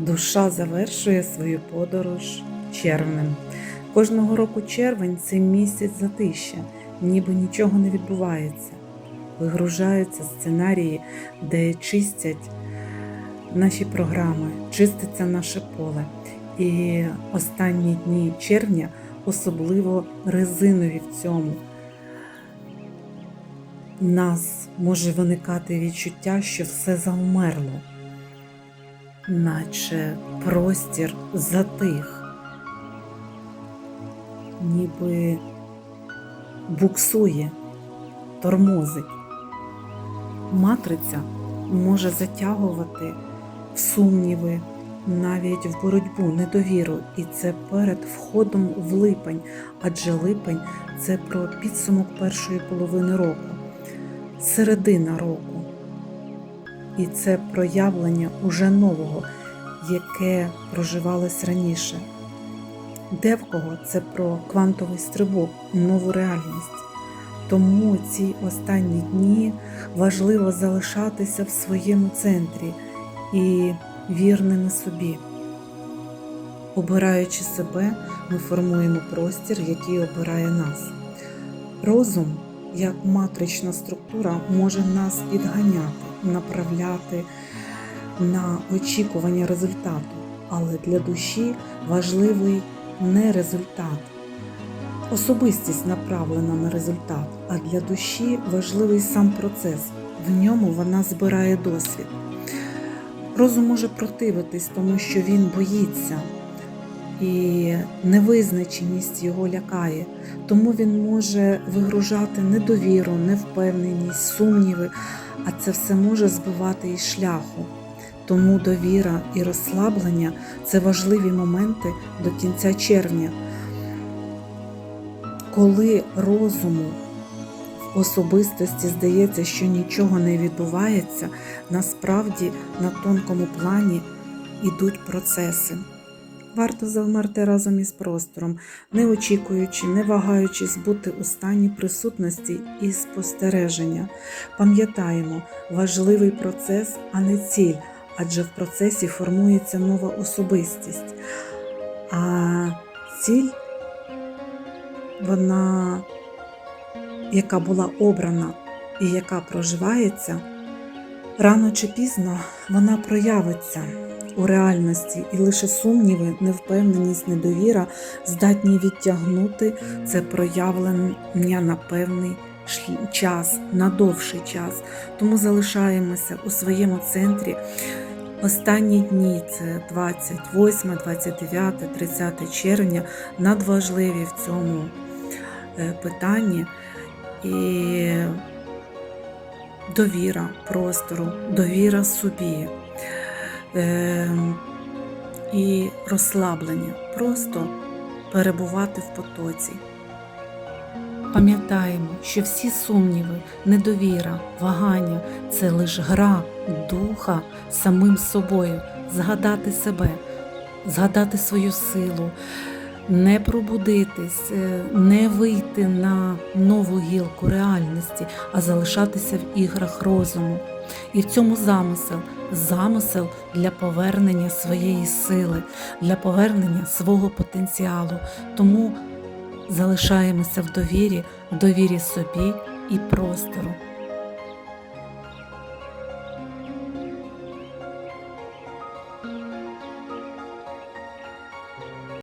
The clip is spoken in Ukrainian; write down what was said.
Душа завершує свою подорож червнем. Кожного року червень це місяць затища, ніби нічого не відбувається. Вигружаються сценарії, де чистять наші програми, чиститься наше поле. І останні дні червня особливо резинові в цьому. Нас може виникати відчуття, що все завмерло, наче простір затих, ніби буксує, тормозить. Матриця може затягувати в сумніви, навіть в боротьбу, недовіру, і це перед входом в липень, адже липень це про підсумок першої половини року, середина року. І це проявлення уже нового, яке проживалось раніше. Де в кого це про квантовий стрибок, нову реальність. Тому ці останні дні важливо залишатися в своєму центрі і вірними собі. Обираючи себе, ми формуємо простір, який обирає нас. Розум, як матрична структура, може нас підганяти, направляти на очікування результату, але для душі важливий не результат. Особистість направлена на результат, а для душі важливий сам процес. В ньому вона збирає досвід. Розум може противитись, тому що він боїться, і невизначеність його лякає, тому він може вигружати недовіру, невпевненість, сумніви, а це все може збивати із шляху. Тому довіра і розслаблення це важливі моменти до кінця червня, коли розуму в особистості здається, що нічого не відбувається, насправді на тонкому плані йдуть процеси. Варто завмерти разом із простором, не очікуючи, не вагаючись бути у стані присутності і спостереження. Пам'ятаємо, важливий процес, а не ціль, адже в процесі формується нова особистість. А ціль, вона, яка була обрана і яка проживається, рано чи пізно вона проявиться у реальності, і лише сумніви, невпевненість, недовіра здатні відтягнути це проявлення на певний час, на довший час. Тому залишаємося у своєму центрі. Останні дні це 28, 29, 30 червня надважливі в цьому е, питанні. І довіра простору, довіра собі і розслаблення, просто перебувати в потоці. Пам'ятаємо, що всі сумніви, недовіра, вагання це лише гра духа самим собою, згадати себе, згадати свою силу, не пробудитись, е, не вийти на нову гілку реальності, а залишатися в іграх розуму. І в цьому замисел замисел для повернення своєї сили, для повернення свого потенціалу. Тому залишаємося в довірі, в довірі собі і простору.